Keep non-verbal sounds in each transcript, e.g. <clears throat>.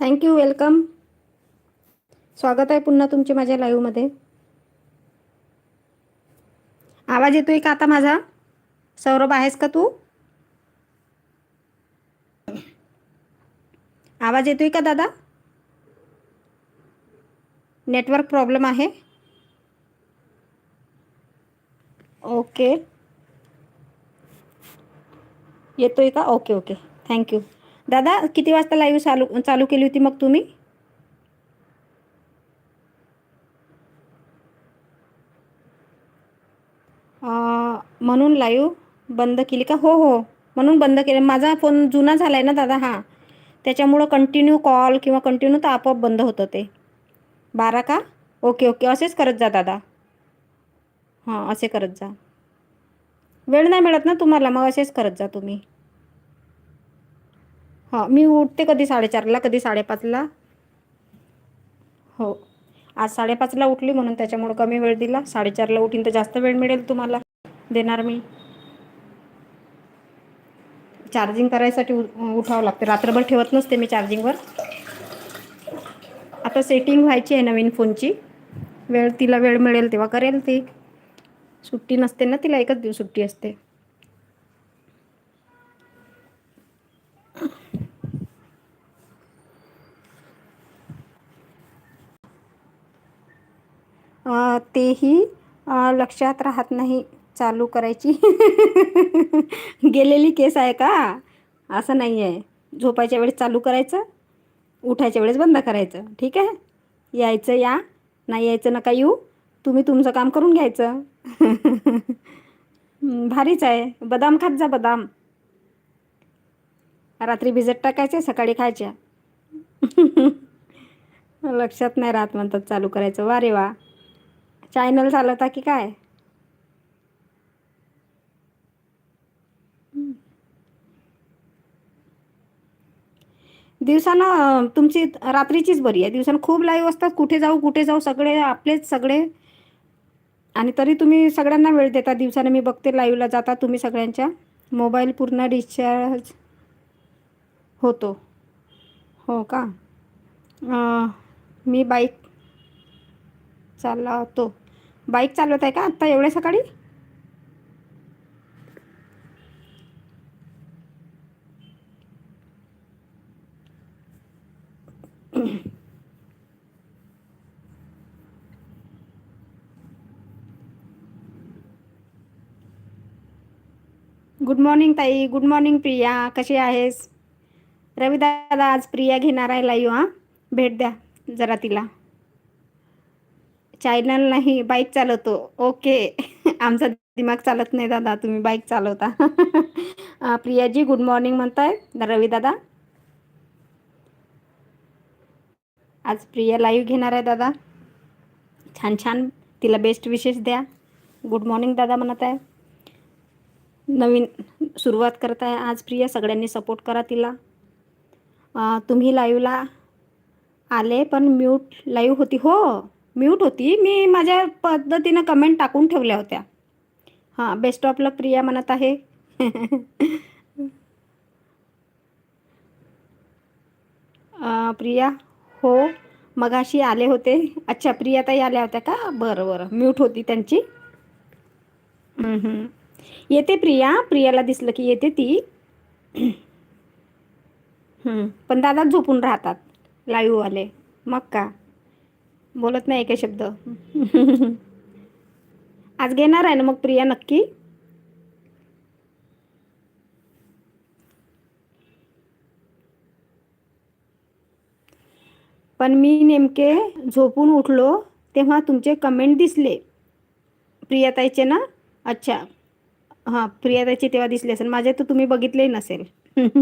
Thank you welcome स्वागत आहे पुन्हा तुमचे माझ्या लाईव्हमध्ये आवाज येतोय का आता माझा? सौरभ आहेस का तू? आवाज येतोय का दादा? नेटवर्क प्रॉब्लेम आहे. ओके येतोय का? ओके ओके थँक्यू दादा किती वाजता लाईव्ह चालू चालू केली होती मग तुम्ही? म्हणून लाईव्ह बंद केली का? हो हो. म्हणून बंद केलं. माझा फोन जुना झाला आहे ना दादा हां. त्याच्यामुळं कंटिन्यू कॉल किंवा कंटिन्यू तर आपोआप बंद होतं ते. बारा का? Okay okay. असेच करत जा दादा. हां असे करत जा. वेळ नाही मिळत ना तुम्हाला मग असेच करत जा तुम्ही. हां मी उठते कधी साडेचारला कधी साडेपाचला? हो. आज साडेपाचला उठली म्हणून त्याच्यामुळं कमी वेळ दिला. साडेचारला उठीन तर जास्त वेळ मिळेल तुम्हाला. देणार मी. चार्जिंग करायसाठी उ उठावं लागते. रात्रभर ठेवत नसते मी चार्जिंगवर. आता सेटिंग व्हायची आहे नवीन फोनची. वेळ तिला वेळ मिळेल तेव्हा करेल ती. सुट्टी नसते ना तिला एकच दिवस सुट्टी असते. तेही लक्षात राहत नाही. चालू करायची. <laughs> गेलेली केस आहे का? असं नाही आहे झोपायच्या वेळेस चालू करायचं. उठायच्या वेळेस बंद करायचं. ठीक आहे? यायचं या. नाही यायचं नका येऊ. तुम्ही तुमचं काम करून घ्यायचं. <laughs> भारीच आहे. बदाम खात जा बदाम. रात्री भिजत टाकायचे सकाळी खायच्या. <laughs> लक्षात नाही राहत म्हणतात चालू करायचं. वा रे वा. चॅनल चालवता की काय? दिवसानं तुमची रात्रीचीच बरी आहे. दिवसानं खूप लाईव्ह असतात. कुठे जाऊ कुठे जाऊ सगळे आपलेच सगळे. आणि तरी तुम्ही सगळ्यांना वेळ देता. दिवसानं मी बघते लाईव्हला जाता तुम्ही सगळ्यांच्या. मोबाईल पूर्ण डिस्चार्ज होतो. हो का? आ, मी बाईक चालवतो. बाईक चालवत आहे का आत्ता एवढ्या सकाळी? गुड मॉर्निंग ताई. Good morning Priya. कशी आहेस? रवी दादा आज प्रिया घेणार आहे लाईव्ह हां? भेट द्या जरा तिला. नाही बाईक चालवतो. ओके <laughs> आमचा दिमाग चालत नाही दादा तुम्ही बाईक चालवता. <laughs> प्रियाजी गुड मॉर्निंग म्हणताय. रवी दादा. आज प्रिया लाईव्ह घेणार आहे दादा. छान छान. तिला बेस्ट विशेष द्या. गुड मॉर्निंग दादा म्हणत आहे. नवीन सुरुवात करत आहे आज प्रिया. सगळ्यांनी सपोर्ट करा तिला. तुम्ही लाईव्हला आले पण म्यूट लाईव्ह होती. हो. म्यूट होती. मी माझ्या पद्धतीनं कमेंट टाकून ठेवल्या होत्या. हां बेस्ट ऑफ लक प्रिया म्हणत आहे. <laughs> प्रिया हो मगाशी आले होते. अच्छा प्रियाताई आल्या होत्या का? बरं बरं. म्यूट होती त्यांची. येते प्रिया. प्रियाला दिसलं की येते ती. <clears throat> पण दादाच झोपून राहतात. लाईव्हवाले. मग का? बोलत नाही एका शब्द. आज घेणार आहे ना मग प्रिया नक्की? पण मी नेमके झोपून उठलो तेव्हा तुमचे कमेंट दिसले. प्रियाताईचे ना? अच्छा. हां प्रियाताईचे तेव्हा दिसले असेल. माझे तर तुम्ही बघितले नसेल. <laughs>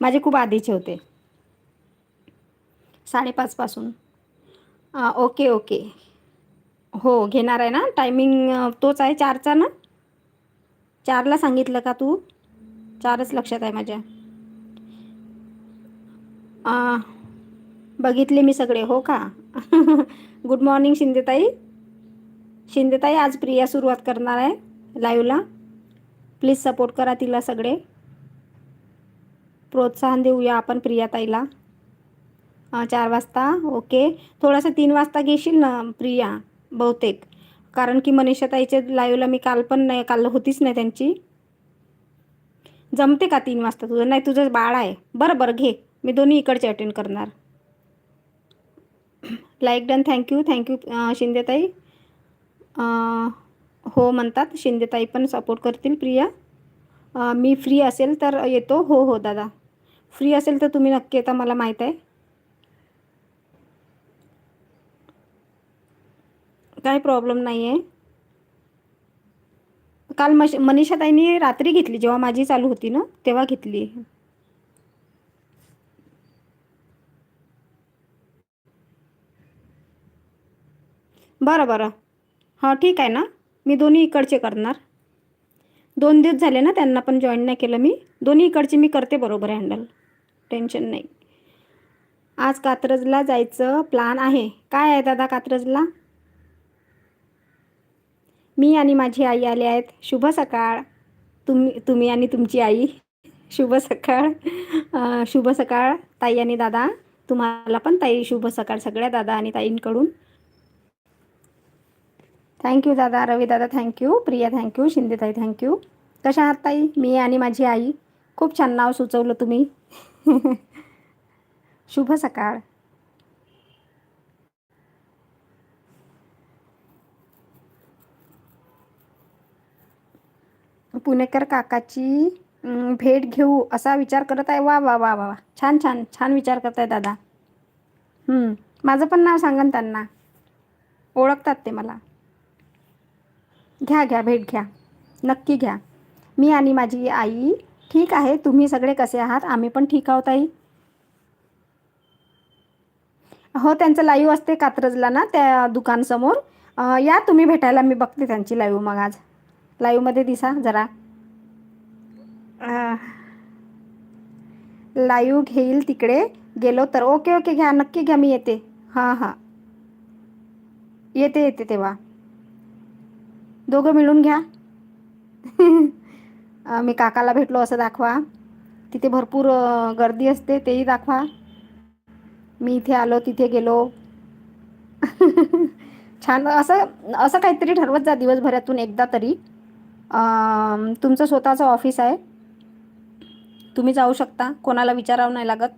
माझे खूप आधीचे होते. साडेपाचपासून पासून. Okay okay. हो घेणार आहे ना? टायमिंग तोच आहे चारचा ना? चारला सांगितलं का तू? चारच लक्षात आहे माझ्या. बघितले मी सगळे हो का? <laughs> Good morning शिंदेताई. शिंदेताई आज प्रिया सुरुवात करणार आहे लाईव्हला प्लीज सपोर्ट करा तिला सगळे. प्रोत्साहन देऊया आपण प्रियाताईला. चार वाजता ओके थोडासा तीन वाजता घेशील ना प्रिया बहुतेक? कारण की मनीषा ताईच्या लाईव्हला मी काल पण नाही काल होतीच नाही त्यांची. जमते का तीन वाजता तुझं? नाही तुझं बाळ आहे. बरं बरं घे. मी दोन्ही इकडचे अटेंड करणार. Like done thank you thank you शिंदेताई. हो म्हणतात शिंदेताई पण सपोर्ट करतील प्रिया. मी फ्री असेल तर येतो. हो हो दादा. फ्री असेल तर तुम्ही नक्की येता मला माहीत आहे. काही प्रॉब्लेम नाही आहे काल मश मनीषाताईंनी रात्री घेतली जेव्हा माझी चालू होती ना तेव्हा घेतली. बरं बरं. हां ठीक आहे ना. मी दोन्ही इकडचे करणार. दोन दिवस झाले ना त्यांना पण जॉईन नाही केलं मी. दोन्ही इकडचे मी करते बरोबर हँडल टेन्शन नाही. आज कात्रजला जायचं प्लान आहे. काय आहे दादा कात्रजला? मी आणि माझी आई आले आहेत. शुभ सकाळ. तुम्ही तुम्ही आणि तुमची आई. शुभ सकाळ. शुभ सकाळ ताई आणि दादा. तुम्हाला पण ताई शुभ सकाळ सगळ्या दादा आणि ताईंकडून. थँक्यू दादा. रवी दादा thank you Priya thank you शिंदेताई thank you कशा आहात ताई? मी आणि माझी आई. खूप छान नाव सुचवलं तुम्ही. <laughs> शुभ सकाळ. पुणेकर काकाची भेट घेऊ असा विचार करत आहे. वा वा वा वा वा. छान छान छान विचार करत आहे दादा माझं पण नाव सांगा त्यांना. ओळखतात ते मला. घ्या घ्या भेट घ्या. नक्की घ्या. मी आणि माझी आई ठीक आहे. तुम्ही सगळे कसे आहात? आम्ही पण ठीक आहोत आई. हो त्यांचं लाईव्ह असते कात्रजला ना त्या दुकानसमोर. या तुम्ही भेटायला. मी बघते त्यांची लाईव्ह मग आज. लाईव्हमध्ये दिसा जरा. लाईव्ह घेईल तिकडे. गेलो तर. ओके ओके घ्या. नक्की घ्या मी येते. हां हां. येते येते तेव्हा. दोघं मिळून घ्या. <laughs> मी काकाला भेटलो असं दाखवा. तिथे भरपूर गर्दी असते तेही दाखवा. मी इथे आलो तिथे गेलो. <laughs> छान. असं असं काहीतरी ठरवत जा दिवसभरातून एकदा तरी. तुमचं स्वतःचं ऑफिस आहे. तुम्ही जाऊ शकता. कोणाला विचारावं नाही लागत.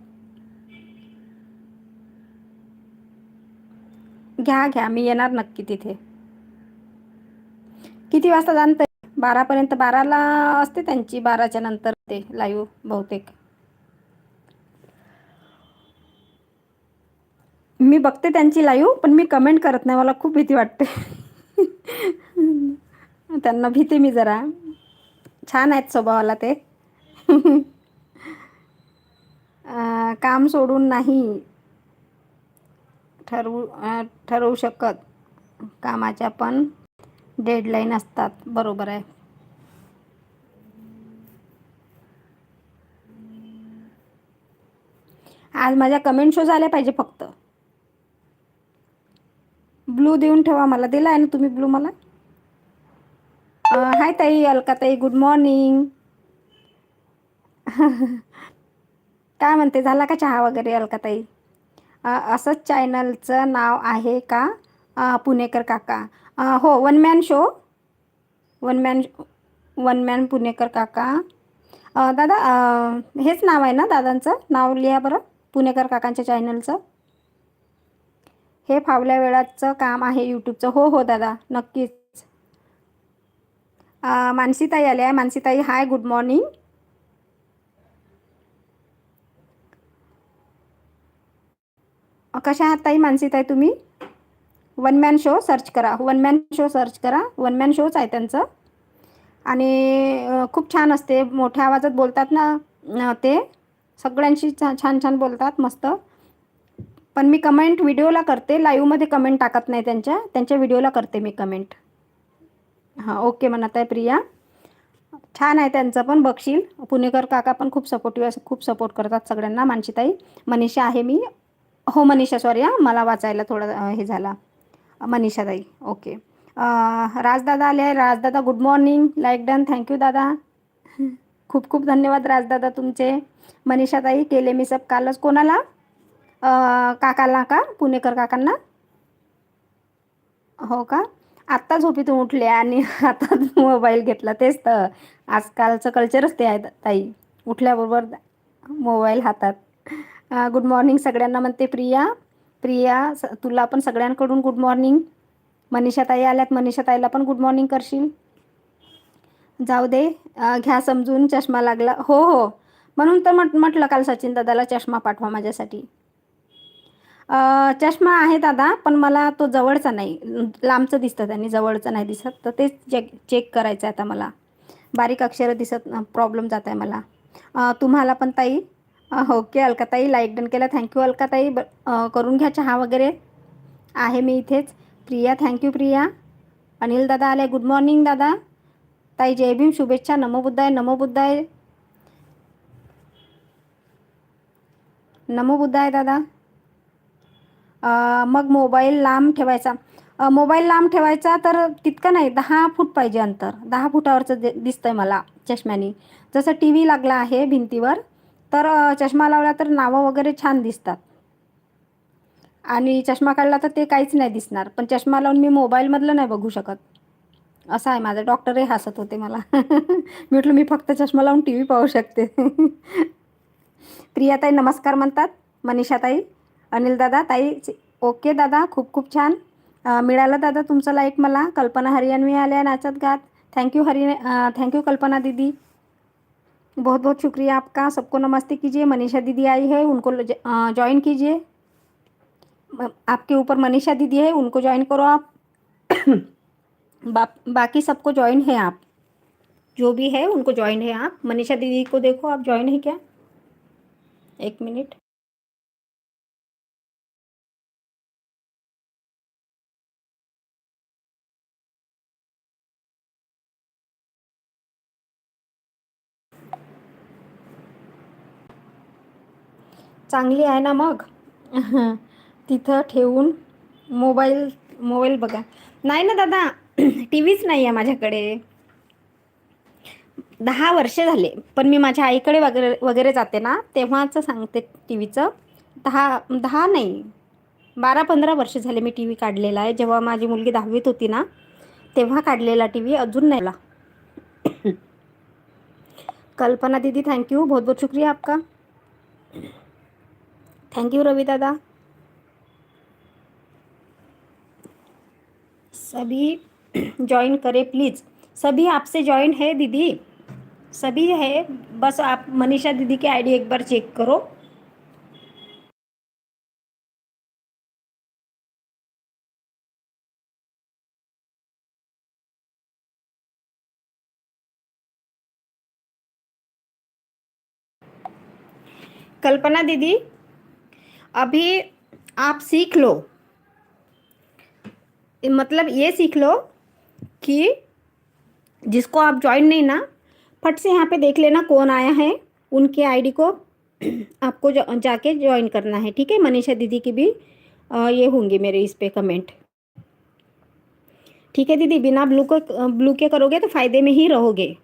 घ्या घ्या. मी येणार नक्की तिथे. किती वाजता जाण बारापर्यंत. बाराला असते त्यांची. बाराच्या नंतर ते लाईव्ह बहुतेक. मी बघते त्यांची लाईव्ह पण मी कमेंट करत नाही. मला खूप भीती वाटते. <laughs> त्यांना भीते मी जरा. छान आहेत स्वभावाला ते. <laughs> काम सोडून नाही ठरवू ठरवू शकत. कामाच्या पण डेडलाईन असतात. बरोबर आहे. आज माझ्या कमेंट शो झाल्या पाहिजे फक्त. ब्लू देऊन ठेवा मला. दिला आहे ना तुम्ही ब्लू मला? हाय ताई अलका ताई गुड मॉर्निंग <laughs> काय म्हणते झाला का चहा वगैरे अलकाताई? असंच चॅनलचं नाव आहे का? पुणेकर काका. हो one man show one man one man Punekar काका. दादा हेच नाव आहे ना दादांचं? नाव लिहा बरं पुणेकर काकांच्या चॅनलचं हे फावल्या वेळाचं काम आहे यूट्यूबचं हो हो दादा नक्कीच. मानसीताई आल्या. आहे मानसीताई हाय गुड मॉर्निंग कशा आहात ताई? मानसीताई तुम्ही? वन मॅन शो सर्च करा. वन मॅन शो सर्च करा. वन मॅन शोच आहे त्यांचं. आणि खूप छान असते. मोठ्या आवाजात बोलतात ना ते. सगळ्यांशी छान छान छान बोलतात. मस्त. पण मी कमेंट व्हिडिओला करते. लाईव्हमध्ये कमेंट टाकत नाही त्यांच्या. त्यांच्या व्हिडिओला करते मी कमेंट हां ओके म्हणत आहे प्रिया. छान आहे त्यांचं पण. बघशील. पुणेकर काका पण खूप सपोर्टिव्ह खूप सपोर्ट करतात सगळ्यांना. मानसीताई मनीषा आहे मी. हो मनीषा सॉरी हां. मला वाचायला थोडं हे झाला. मनीषाताई ओके राजदादा आले आहे राजदादा good morning like done thank you दादा. खूप खूप धन्यवाद राजदादा तुमचे. मनीषाताई केले मी सब कालच कोणाला? काकाला का? पुणेकर काकांना? हो का? आत्ता झोपेतून उठले आणि <laughs> आता मोबाईल घेतला. तेच तर. आजकालचं कल्चरच ते आहे ताई. उठल्याबरोबर मोबाईल हातात. गुड मॉर्निंग सगळ्यांना म्हणते प्रिया. प्रिया स तुला पण सगळ्यांकडून गुड मॉर्निंग मनीषा ताई आल्यात. मनीषा ताईला पण गुड मॉर्निंग करशील. जाऊ दे. घ्या समजून चष्मा लागला. हो हो. म्हणून तर म्हट म्हटलं काल सचिन दादाला चष्मा पाठवा माझ्यासाठी. चष्मा आहे दादा पण मला तो जवळचा नाही. लांबचं दिसतं त्यांनी जवळचं नाही दिसत. तर तेच चेक चेक करायचं आहे आता मला. बारीक अक्षरं दिसत प्रॉब्लेम जात आहे मला. तुम्हाला पण ताई हो, ओके अलकाताई. लाईक डन केलं. थँक्यू अलकाताई. ब करून घ्या चहा वगैरे. आहे मी इथेच. प्रिया थँक्यू प्रिया. अनिल दादा आले. गुड मॉर्निंग दादा. ताई जय भीम. शुभेच्छा. नमो बुद्धाय नमो बुद्धाय. नमो बुद्धाय दादा. मग मोबाईल लांब ठेवायचा. मोबाईल लांब ठेवायचा तर तितकं नाही. दहा फूट पाहिजे अंतर. दहा फुटावरचं दि दिसतंय मला चष्म्याने. जसं टी व्ही लागला आहे भिंतीवर तर चष्मा लावला तर नावं वगैरे छान दिसतात. आणि चष्मा काढला तर ते काहीच नाही दिसणार. पण चष्मा लावून मी मोबाईलमधलं नाही बघू शकत. असं आहे माझं. डॉक्टरही हसत होते मला. <laughs> म्हटलं मी फक्त चष्मा लावून टी व्ही पाहू शकते. <laughs> प्रियाताई नमस्कार म्हणतात. मनीषाताई अनिल दादा ताई ओके दादा खूप खूप छान. मिळालं दादा तुमचं लाईक मला. कल्पना हरियाणवी आल्या नाचत गात. थँक्यू हरि थँक्यू कल्पना दीदी. बहुत बहुत शुक्रिया आपका। सबको नमस्ते कीजिए। मनीषा दीदी आई है उनको ज्वाइन कीजिए। आपके ऊपर मनीषा दीदी है उनको ज्वाइन करो आप। <coughs> बा, बाकी सबको ज्वाइन है आप। जो भी है उनको ज्वाइन है आप। मनीषा दीदी को देखो आप ज्वाइन है क्या? एक मिनट। चांगली आहे ना मग? तिथं ठेवून मोबाईल मोबाईल बघा. नाही ना दादा <clears throat> टी व्हीच नाही आहे माझ्याकडे. दहा वर्षे झाले पण मी माझ्या आईकडे वगैरे वगैरे जाते ना तेव्हाचं सांगते टी व्हीचं दहा दहा नाही बारा पंधरा वर्ष झाले मी टी व्ही काढलेला आहे. जेव्हा माझी मुलगी दहावीत होती ना तेव्हा काढलेला टी व्ही अजून नाही आला. <clears throat> कल्पना दीदी थँक्यू बहुत बहुत शुक्रिया आपका. थैंक यू रवि दादा सभी ज्वाइन करे प्लीज़ सभी आपसे ज्वाइन है दीदी? सभी है? बस आप मनीषा दीदी की आईडी एक बार चेक करो. कल्पना दीदी? अभी आप सीख लो। मतलब ये सीख लो कि जिसको आप ज्वाइन नहीं ना फट से यहाँ पे देख लेना कौन आया है उनके आईडी को <clears throat> आपको जा, जाके ज्वाइन करना है ठीक है? मनीषा दीदी की भी अ, ये होंगे मेरे इस पे कमेंट ठीक है दीदी? बिना ब्लू को ब्लू के करोगे तो फ़ायदे में ही रहोगे।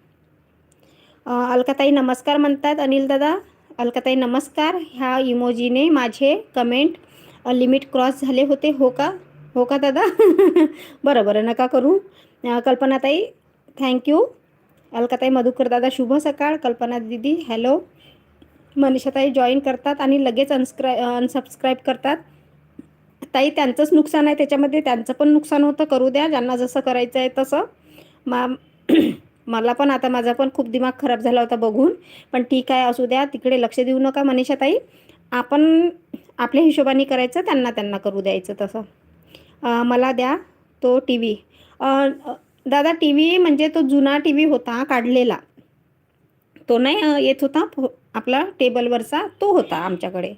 अलकाताई नमस्कार म्हणतात अनिल दादा। अलकाताई नमस्कार. ह्या इमोजीने माझे कमेंट लिमिट क्रॉस झाले होते. हो का? हो का दादा? <laughs> बरं बरं. नका करू. कल्पनाताई थँक्यू अलकाताई मधुकर दादा शुभ सकाळ. कल्पना दीदी हॅलो मनीषाताई जॉईन करतात आणि लगेच अनस्क्राय अनसबस्क्राईब करतात. ताई त्यांचंच नुकसान आहे. त्याच्यामध्ये त्यांचं पण नुकसान होतं. करू द्या. ज्यांना जसं करायचं आहे तसं. मा <clears throat> मला पण आता माझा पण खूप दिमाग खराब झाला होता बघून. पण ठीक आहे असू द्या तिकडे लक्ष देऊ नका मनीषाताई. आपण आपल्या हिशोबाने करायचं त्यांना त्यांना करू द्यायचं तसं. मला द्या तो टी व्ही. दादा टी व्ही म्हणजे तो जुना टी व्ही होता काढलेला. तो नाही येत होता आपला टेबलवरचा तो होता आमच्याकडे.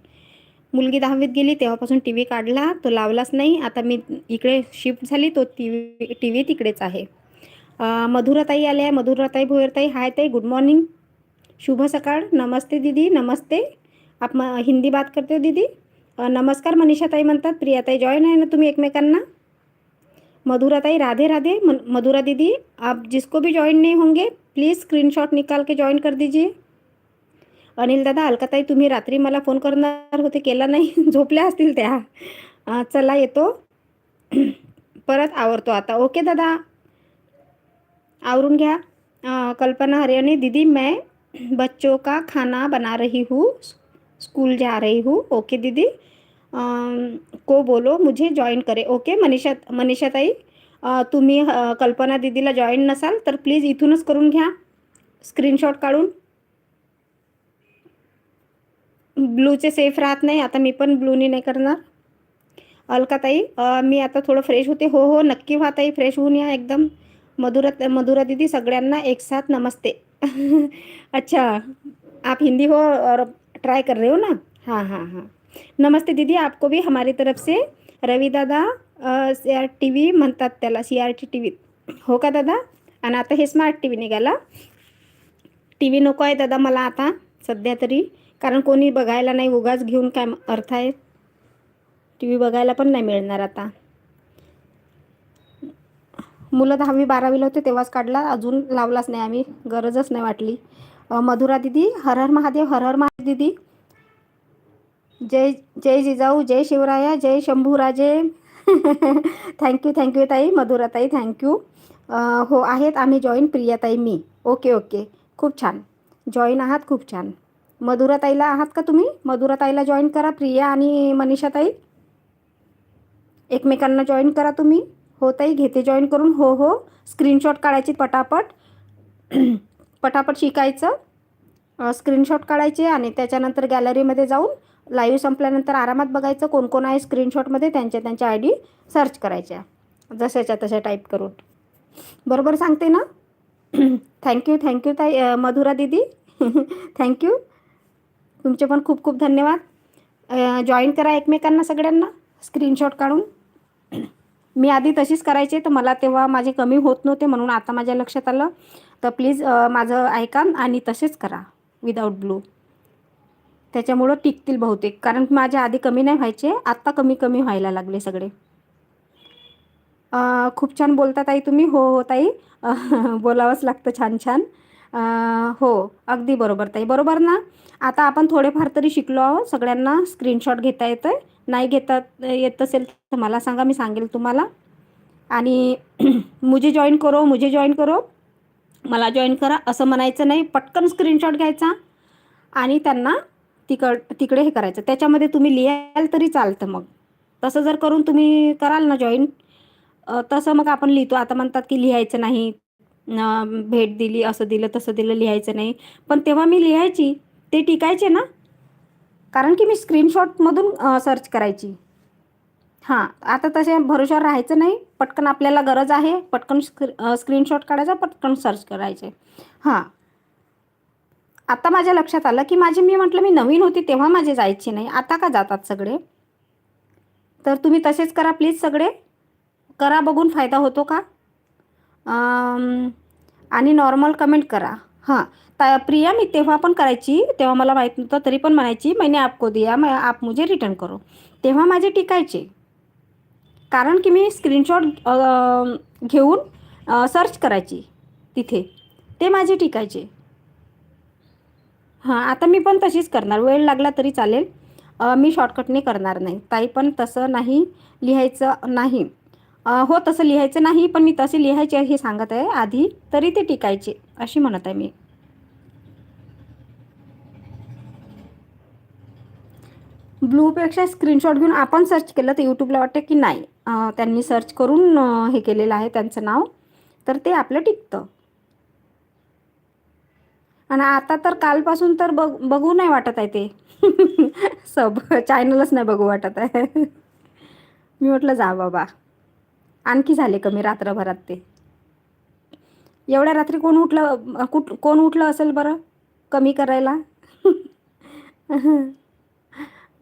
मुलगी दहावीत गेली तेव्हापासून टी व्ही काढला तो लावलाच नाही. आता मी इकडे शिफ्ट झाली तो टी व्ही टी व्ही तिकडेच आहे. मधुराताई आल्या आहे. मधुराताई भोयरताई हाय ताई गुड मॉर्निंग शुभ सकाळ. नमस्ते दीदी नमस्ते. आप म हिंदी बात करते हो दीदी. नमस्कार मनीषाताई म्हणतात. प्रियाताई जॉईन आहे ना तुम्ही एकमेकांना? मधुराताई राधे राधे. म मधुरा दीदी आप जिसको भी जॉईन नहीं होंगे प्लीज़ स्क्रीनशॉट निकाल के जॉईन कर दीजिए. अनिल दादा अलकाताई तुम्ही रात्री मला फोन करणार होते केला नाही. <laughs> झोपल्या असतील त्या. चला येतो. <clears throat> परत आवरतो आता. ओके दादा. आवरून घ्या. कल्पना हरियाणी दीदी मैं बच्चों का खाना बना रही हूँ स्कूल जा रही हूँ। ओके दीदी। को बोलो मुझे जॉईन करे। ओके मनीषा मनीषा ताई। तुम्ही कल्पना दीदीला जॉईन नसाल तर प्लीज इथूनच करून घ्या. स्क्रीनशॉट काढून. ब्लूचे सेफ राहत नाही आता मी पण ब्लूनी नाही करणार. अलकाताई ताई मी आता थोडं फ्रेश होते. हो हो नक्की व्हा ताई फ्रेश होऊन या एकदम. मधुरा मधुरा दीदी सगळ्यांना एक साथ नमस्ते. <laughs> अच्छा आप हिंदी हो और ट्राई कर रहे हो ना? हाँ हाँ हाँ. नमस्ते दीदी आपको भी हमारी तरफ से रवी दादा सी आर टी व्ही म्हणतात त्याला C R T T V हो का दादा? आणि आता हे स्मार्ट टी व्ही निघाला. टी व्ही नको आहे दादा मला आता सध्या तरी. कारण कोणी बघायला नाही उगाच घेऊन काय अर्थ आहे? टी व्ही बघायला पण नाही मिळणार आता. मुलं दहावी बारावीला होते तेव्हाच काढला. अजून लावलाच नाही आम्ही. गरजच नाही वाटली. मधुरा दिदी हर हर महादेव हर हर महादेव दिदी. जय जय जिजाऊ जय शिवराया जय Shambhuraje. <laughs> Thank you thank you ताई. मधुराताई थँक्यू हो आहेत. आम्ही जॉईन प्रियाताई मी. ओके ओके खूप छान. जॉईन आहात खूप छान. मधुराताईला आहात का तुम्ही? मधुराताईला जॉईन करा. प्रिया आणि मनीषाताई एकमेकांना जॉईन करा तुम्ही. हो ताई घेते. जॉईन करून हो हो. स्क्रीनशॉट काढायची पटापट. <clears throat> पटापट शिकायचं. स्क्रीनशॉट काढायचे आणि त्याच्यानंतर गॅलरीमध्ये जाऊन लाईव्ह संपल्यानंतर आरामात बघायचं कोण कोण आहे स्क्रीनशॉटमध्ये त्यांच्या त्यांच्या आय डी सर्च करायच्या. जशाच्या तशा टाईप करून. बरोबर सांगते ना? <clears throat> थँक्यू थँक्यू ताई. मधुरा दिदी. <laughs> थँक्यू तुमचे पण खूप खूप धन्यवाद. जॉईन करा एकमेकांना सगळ्यांना. स्क्रीनशॉट काढून. <clears throat> मी आधी तशीच करायचे तर मला तेव्हा माझे कमी होत नव्हते म्हणून आता माझ्या लक्षात आलं. तर प्लीज माझं ऐका आणि तसेच करा विदाऊट ब्लू त्याच्यामुळं टिकतील बहुतेक कारण माझ्या आधी कमी नाही व्हायचे आत्ता कमी कमी व्हायला लागले सगळे. खूप छान बोलता ताई तुम्ही. हो हो ताई. <laughs> बोलावंच लागतं छान छान. हो अगदी बरोबर ताई. बरोबर ना? आता आपण थोडेफार तरी शिकलो आहोत. सगळ्यांना स्क्रीनशॉट घेता येतं आहे नाही घेता येत असेल तर मला सांगा मी सांगेल तुम्हाला. आणि <clears throat> मुझे जॉईन करो मुझे जॉईन करो. मला जॉईन करा. असं म्हणायचं नाही. पटकन स्क्रीनशॉट घ्यायचा आणि त्यांना तिकड तिकडे हे करायचं. त्याच्यामध्ये तुम्ही लिहाल तरी चालतं मग. तसं जर करून तुम्ही कराल ना जॉईन तसं मग आपण लिहितो. आता म्हणतात की लिहायचं नाही. भेट दिली असं दिलं तसं दिलं लिहायचं नाही. पण तेव्हा मी लिहायची ते टिकायचे ना? कारण की मी स्क्रीनशॉटमधून सर्च करायची. हां आता तसे भरोशावर राहायचं नाही. पटकन आपल्याला गरज आहे. पटकन स्क्री स्क्रीनशॉट काढायचा पटकन सर्च करायचे. हां. आता माझ्या लक्षात आलं की माझे मी म्हटलं मी नवीन होती तेव्हा माझे जायचे नाही. आता का जातात सगळे? तर तुम्ही तसेच करा प्लीज सगळे. करा बघून फायदा होतो का? आणि नॉर्मल कमेंट करा. हां ता प्रिया मी तेव्हा पण करायची तेव्हा मला माहीत नव्हतं तरी पण म्हणायची मैंने आपको दिया मैं आप मुझे रिटर्न करो. तेव्हा माझे टिकायचे. कारण की मी स्क्रीनशॉट घेऊन सर्च करायची तिथे. ते माझे टिकायचे. हां आता मी पण तशीच करणार. वेळ लागला तरी चालेल. मी शॉर्टकटने करणार नाही. ताई पण तसं नाही लिहायचं नाही. हो तसं लिहायचं नाही पण मी तसे लिहायचे हे सांगत आहे आधी तरी ते टिकायचे अशी म्हणत आहे मी. ब्लूपेक्षा स्क्रीनशॉट घेऊन आपण सर्च केलं तर यूट्यूबला वाटतं की नाही. त्यांनी सर्च करून हे केलेलं आहे त्यांचं नाव तर ते आपलं टिकतं. आणि आता तर कालपासून तर बघ बघू नाही वाटत आहे ते. <laughs> सब चॅनलच नाही बघू वाटत आहे. <laughs> मी म्हटलं जा बाबा. आणखी झाले कमी रात्रभरात ते. एवढ्या रात्री कोण उठलं कुठ कोण उठलं असेल बरं? कमी करायला? <laughs>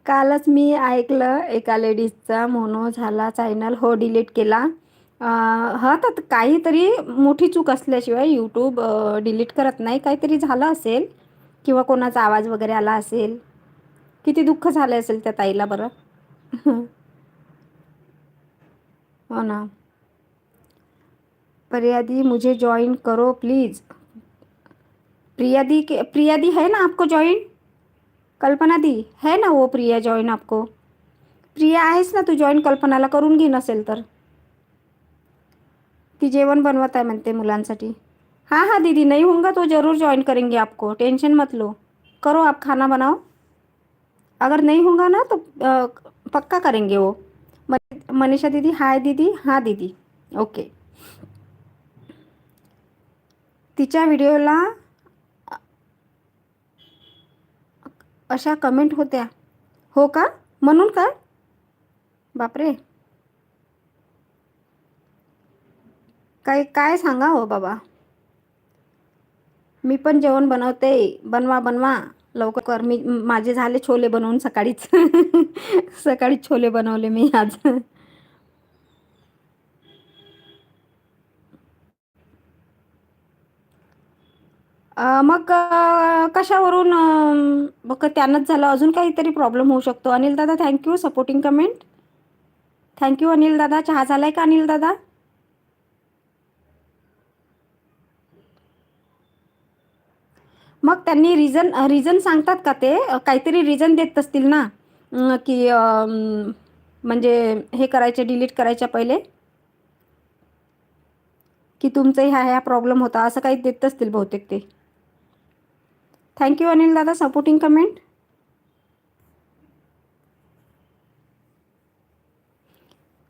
कालच मी ऐकलं एका लेडीजचा मोनो झाला चॅनल हो डिलीट केला. हा तर काहीतरी मोठी चूक असल्याशिवाय यूट्यूब डिलीट करत नाही. काहीतरी झालं असेल किंवा कोणाचा आवाज वगैरे आला असेल. किती दुःख झालं असेल त्या ताईला बरं? <laughs> ना। प्रियादी, मुझे ज्वाइन करो प्लीज़ प्रियादी के, प्रियादी है ना आपको ज्वाइन कल्पना दी, है ना वो प्रिया जॉईन आपको? प्रिया आहेस ना तू जॉईन कल्पनाला, करून घे नसेल तर। ती जेवण बनवत आहे म्हणते मुलांसाठी। हाँ हाँ दीदी, नहीं होगा तो ज़रूर ज्वाइन करेंगे आपको टेंशन मत लो। करो आप खाना बनाओ। अगर नहीं होगा ना तो पक्का करेंगे वो। मनीषा दीदी हाय दीदी हां दीदी. ओके तिच्या व्हिडिओला अशा कमेंट होत्या. हो का? म्हणून का बापरे. काय काय सांगा हो बाबा? मी पण जेवण बनवते. बनवा बनवा. लवकर. मी माझे झाले छोले बनवून सकाळीच. <laughs> सकाळीच छोले बनवले मी आज. मग कशावरून मग त्यानंच झालं? अजून काहीतरी प्रॉब्लेम होऊ शकतो. अनिल दादा thank you supporting comment thank you Anil दादा. चहा झालाय का अनिल दादा? मग त्यांनी रिझन रिझन सांगतात का ते? काहीतरी रिझन देत असतील ना? की म्हणजे हे करायचे डिलीट करायच्या पहिले? की तुमचं ह्या ह्या प्रॉब्लेम होता. असं काही देत असतील बहुतेक ते. थँक्यू अनिल दादा सपोर्टिंग कमेंट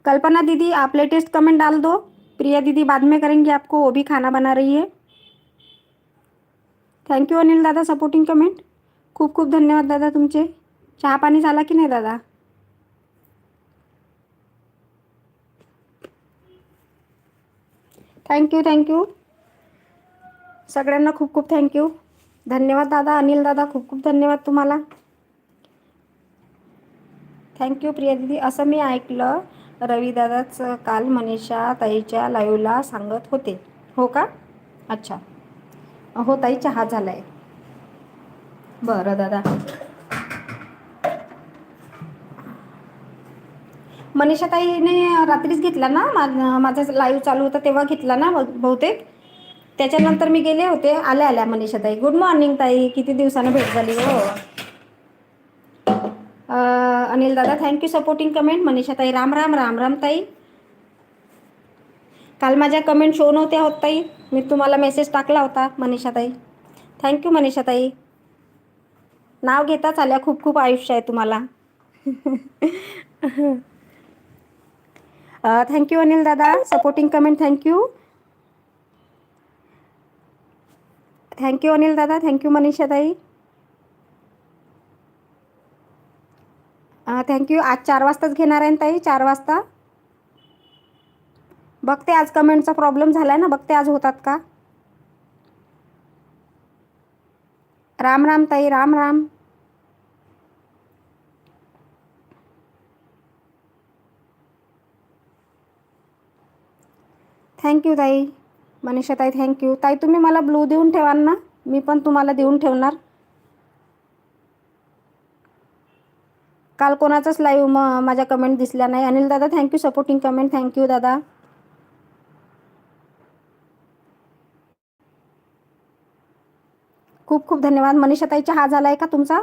कल्पना दीदी आप लेटेस्ट कमेंट डाल दो। प्रिया दीदी बाद में करेंगे आपको, वो भी खाना बना रही है। थँक्यू अनिल दादा सपोर्टिंग कमेंट खूप खूप धन्यवाद दादा तुमचे। चहा पाणी झाला की नाही दादा? थँक्यू थँक्यू सगळ्यांना खूप खूप थँक्यू धन्यवाद दादा. अनिल दादा खूप खूप धन्यवाद तुम्हाला. थँक्यू प्रिया दिदी. असं मी ऐकलं. रवीदादाच काल मनीषा ताईच्या लाईव्हला सांगत होते. हो का? अच्छा. हो ताई चहा झालाय. बरं दादा. मनीषा ताईने रात्रीच घेतला ना? माझा माझं लाईव्ह चालू होता तेव्हा घेतला ना बहुतेक? त्याच्यानंतर मी गेले होते आल्या आल्या मनीषा ताई गुड मॉर्निंग ताई. किती दिवसानं भेट झाली हो? अनिल दादा थँक्यू सपोर्टिंग कमेंट मनीषा ताई राम राम राम राम ताई. काल माझ्या कमेंट शो नव्हत्या होत ताई. मी तुम्हाला मेसेज टाकला होता मनीषा ताई थँक्यू मनीषा ताई नाव घेताच आल्या खूप खूप आयुष्य आहे तुम्हाला. <laughs> थँक्यू अनिल दादा. Supporting comment thank you thank you Anil दादा. थँक्यू मनीषा ताई थँक्यू आज चार वाजताच घेणार आहे ना ताई? चार वाजता? बघते आज कमेंटचा प्रॉब्लेम झाला आहे ना? बघते आज होतात का? राम राम ताई राम राम. थँक्यू ताई. मनीषा ताई थँक्यू ताई तुम्ही मला ब्लू देऊन ठेवाल ना. मी पण तुम्हाला देऊन ठेवणार. काल कोणाचाच लाईव्ह म माझ्या कमेंट दिसल्या नाही. अनिल दादा थँक्यू सपोर्टिंग कमेंट थँक्यू दादा. खूप खूप धन्यवाद. मनीषा ताई चहा झाला आहे का तुमचा?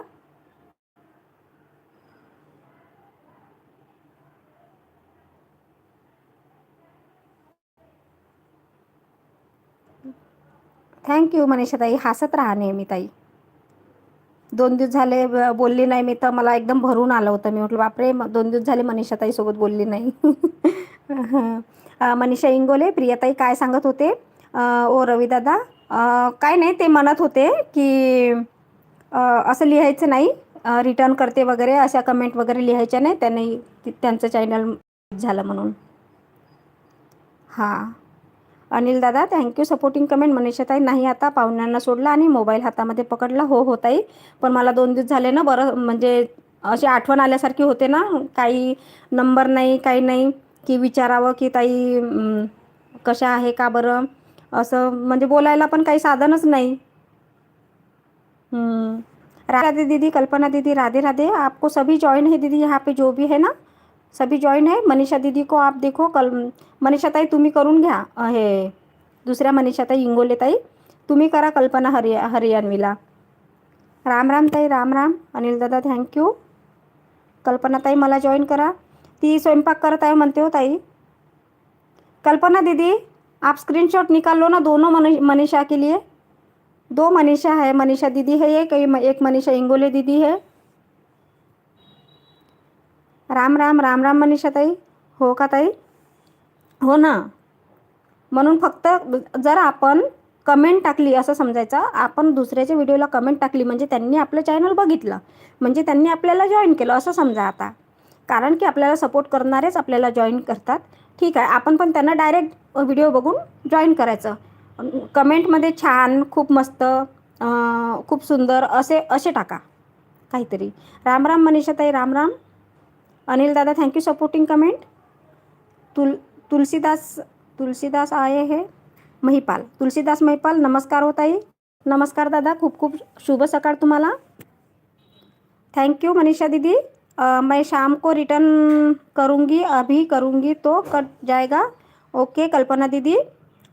थँक यू मनीषाताई हसत राहा नेहमी ताई. दोन दिवस झाले बोलली नाही मी तर मला एकदम भरून आलं होतं. मी म्हटलं बापरे दोन दिवस झाले मनीषाताईसोबत बोलली नाही. <laughs> मनीषा इंगोले प्रियाताई काय सांगत होते? ओ रविदादा काय नाही ते म्हणत होते की असं लिहायचं नाही रिटर्न करते वगैरे अशा कमेंट वगैरे लिहायच्या नाही त्यांनी त्यांचं चॅनल झालं म्हणून. हां. अनिल दादा थँक्यू सपोर्टिंग कमेंट मनीषाताई नाही आता पाहुण्यांना सोडला आणि मोबाईल हातामध्ये पकडला. हो हो ताई. पण मला दोन दिवस झाले ना बरं म्हणजे अशी आठवण आल्यासारखी होते ना काही नंबर नाही काही नाही की विचारावं की ताई कशा आहे का बरं? असं म्हणजे बोलायला पण काही साधनच नाही. राधे दीदी कल्पना दीदी राधे राधे आपको सभी जॉईन है दीदी यहाँ पे जो भी है ना? सभी जॉईन है। मनीषा दीदी को आप देखो, कल मनीषा ताई, तुम्ही करून घ्या। हे दुसऱ्या मनीषा ताई, इंगोले ताई, तुम्ही करा कल्पना हरिया, हरियाणवीला. राम राम ताई, राम राम. अनिल दादा थँक्यू कल्पना ताई, मला जॉईन करा. ती स्वयंपाक करत आहे म्हणते हो ताई. कल्पना दीदी, आप स्क्रीनशॉट निकाल लो ना दोनों मनी, मनीषा के लिए. दो मनीषा है, मनीषा दीदी है एक एक मनीषा इंगोले दीदी है. राम राम राम राम मनीषा ताई. हो का ताई? हो ना. म्हणून फक्त जर आपण कमेंट टाकली असं समजायचं आपण दुसऱ्याच्या व्हिडिओला कमेंट टाकली म्हणजे त्यांनी आपलं चॅनल बघितलं म्हणजे त्यांनी आपल्याला जॉईन केलं असं समजा आता. कारण की आपल्याला सपोर्ट करणारेच आपल्याला जॉईन करतात. ठीक आहे आपण पण त्यांना डायरेक्ट व्हिडिओ बघून जॉईन करायचं. कमेंटमध्ये छान खूप मस्त खूप सुंदर असे असे टाका. काहीतरी. राम राम मनीषाताई राम राम. अनिल दादा थैंक यू सपोर्टिंग कमेंट तुल तुलसीदास तुलसीदास आए हैं महिपाल। तुलसीदास महिपाल नमस्कार हो। ताई नमस्कार दादा खूप खूप शुभ सकाळ तुम्हाला। थैंक यू मनीषा दीदी। अ, मैं शाम को रिटर्न करूँगी अभी करूँगी तो कट जाएगा। ओके कल्पना दीदी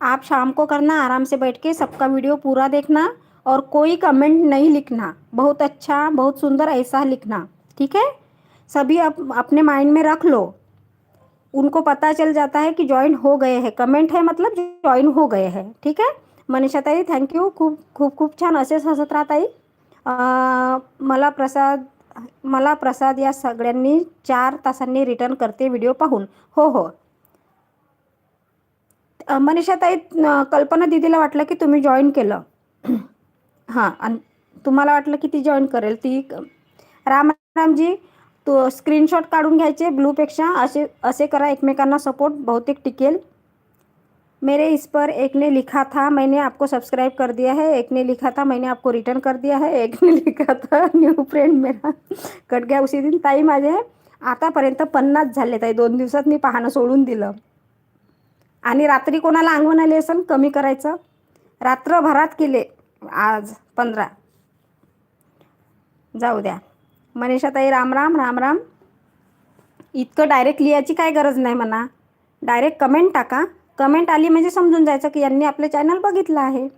आप शाम को करना आराम से बैठ के सबका वीडियो पूरा देखना और कोई कमेंट नहीं लिखना। बहुत अच्छा बहुत सुंदर ऐसा लिखना। ठीक है? सभी अप, अपने माइंड में रख लो। उनको पता चल जाता है कि जॉइन हो गए हैं। कमेंट है मतलब जॉइन हो गए हैं। ठीक है? मनीषा ताई थँक्यू खूप खूप खूप छान। असेच हसत राहा ताई मला प्रसाद मला प्रसाद या सगळ्यांनी चार तासांनी रिटर्न करते व्हिडिओ पाहून. हो हो. मनीषा ताई कल्पना दिदीला वाटलं की तुम्ही जॉईन केलं. <clears throat> हाँ तुम्हाला वाटलं की ती जॉईन करेल. ती राम रामजी तो स्क्रीनशॉट काढून घ्यायचे ब्लूपेक्षा असे असे करा एकमेकांना सपोर्ट बहुतेक टिकेल. मेरे इस पर एक ने लिखा था मैंने आपको सब्सक्राइब कर दिया है. एक ने लिखा था मैंने आपको रिटर्न कर दिया है. एक ने लिखा था न्यू फ्रेंड मेरा. कट गया उसी दिन. ताई माझे आतापर्यंत पन्नास झाले ताई. दोन दिवसात मी पाहणं सोडून दिलं. आणि रात्री कोणाला अंगवण आली असेल कमी करायचं. रात्रभरात केले आज पंधरा. जाऊ द्या. मनीषाताई राम राम राम राम. इतकं डायरेक्ट लिहायची काय गरज नाही म्हणा. डायरेक्ट कमेंट टाका. कमेंट आली म्हणजे समजून जायचं की यांनी आपलं चॅनल बघितलं आहे.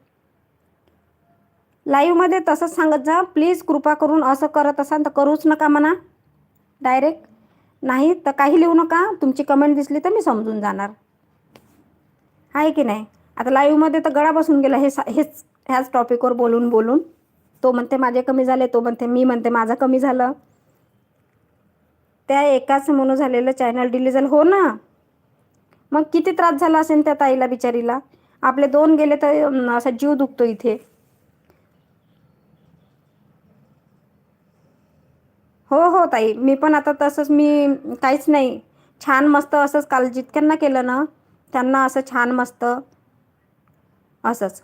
लाईव्हमध्ये तसंच सांगत जा. प्लीज कृपा करून असं करत असाल तर करूच नका म्हणा. डायरेक्ट नाही तर काही लिहू नका. तुमची कमेंट दिसली तर मी समजून जाणार. आहे की नाही? आता लाईव्हमध्ये तर गळा बसून गेला. हे सा हेच ह्याच टॉपिकवर बोलून बोलून. तो म्हणते माझे कमी झाले तो म्हणते मी म्हणते माझं कमी झालं. त्या एकाच म्हणून झालेलं चॅनल डिलीट झालं. हो ना? मग किती त्रास झाला असेल त्या ताईला बिचारीला? आपले दोन गेले तर असा जीव दुखतो इथे. हो हो ताई मी पण आता तसंच मी काहीच नाही. छान मस्त असंच काल जितक्यांना केलं ना त्यांना असं छान मस्त असंच.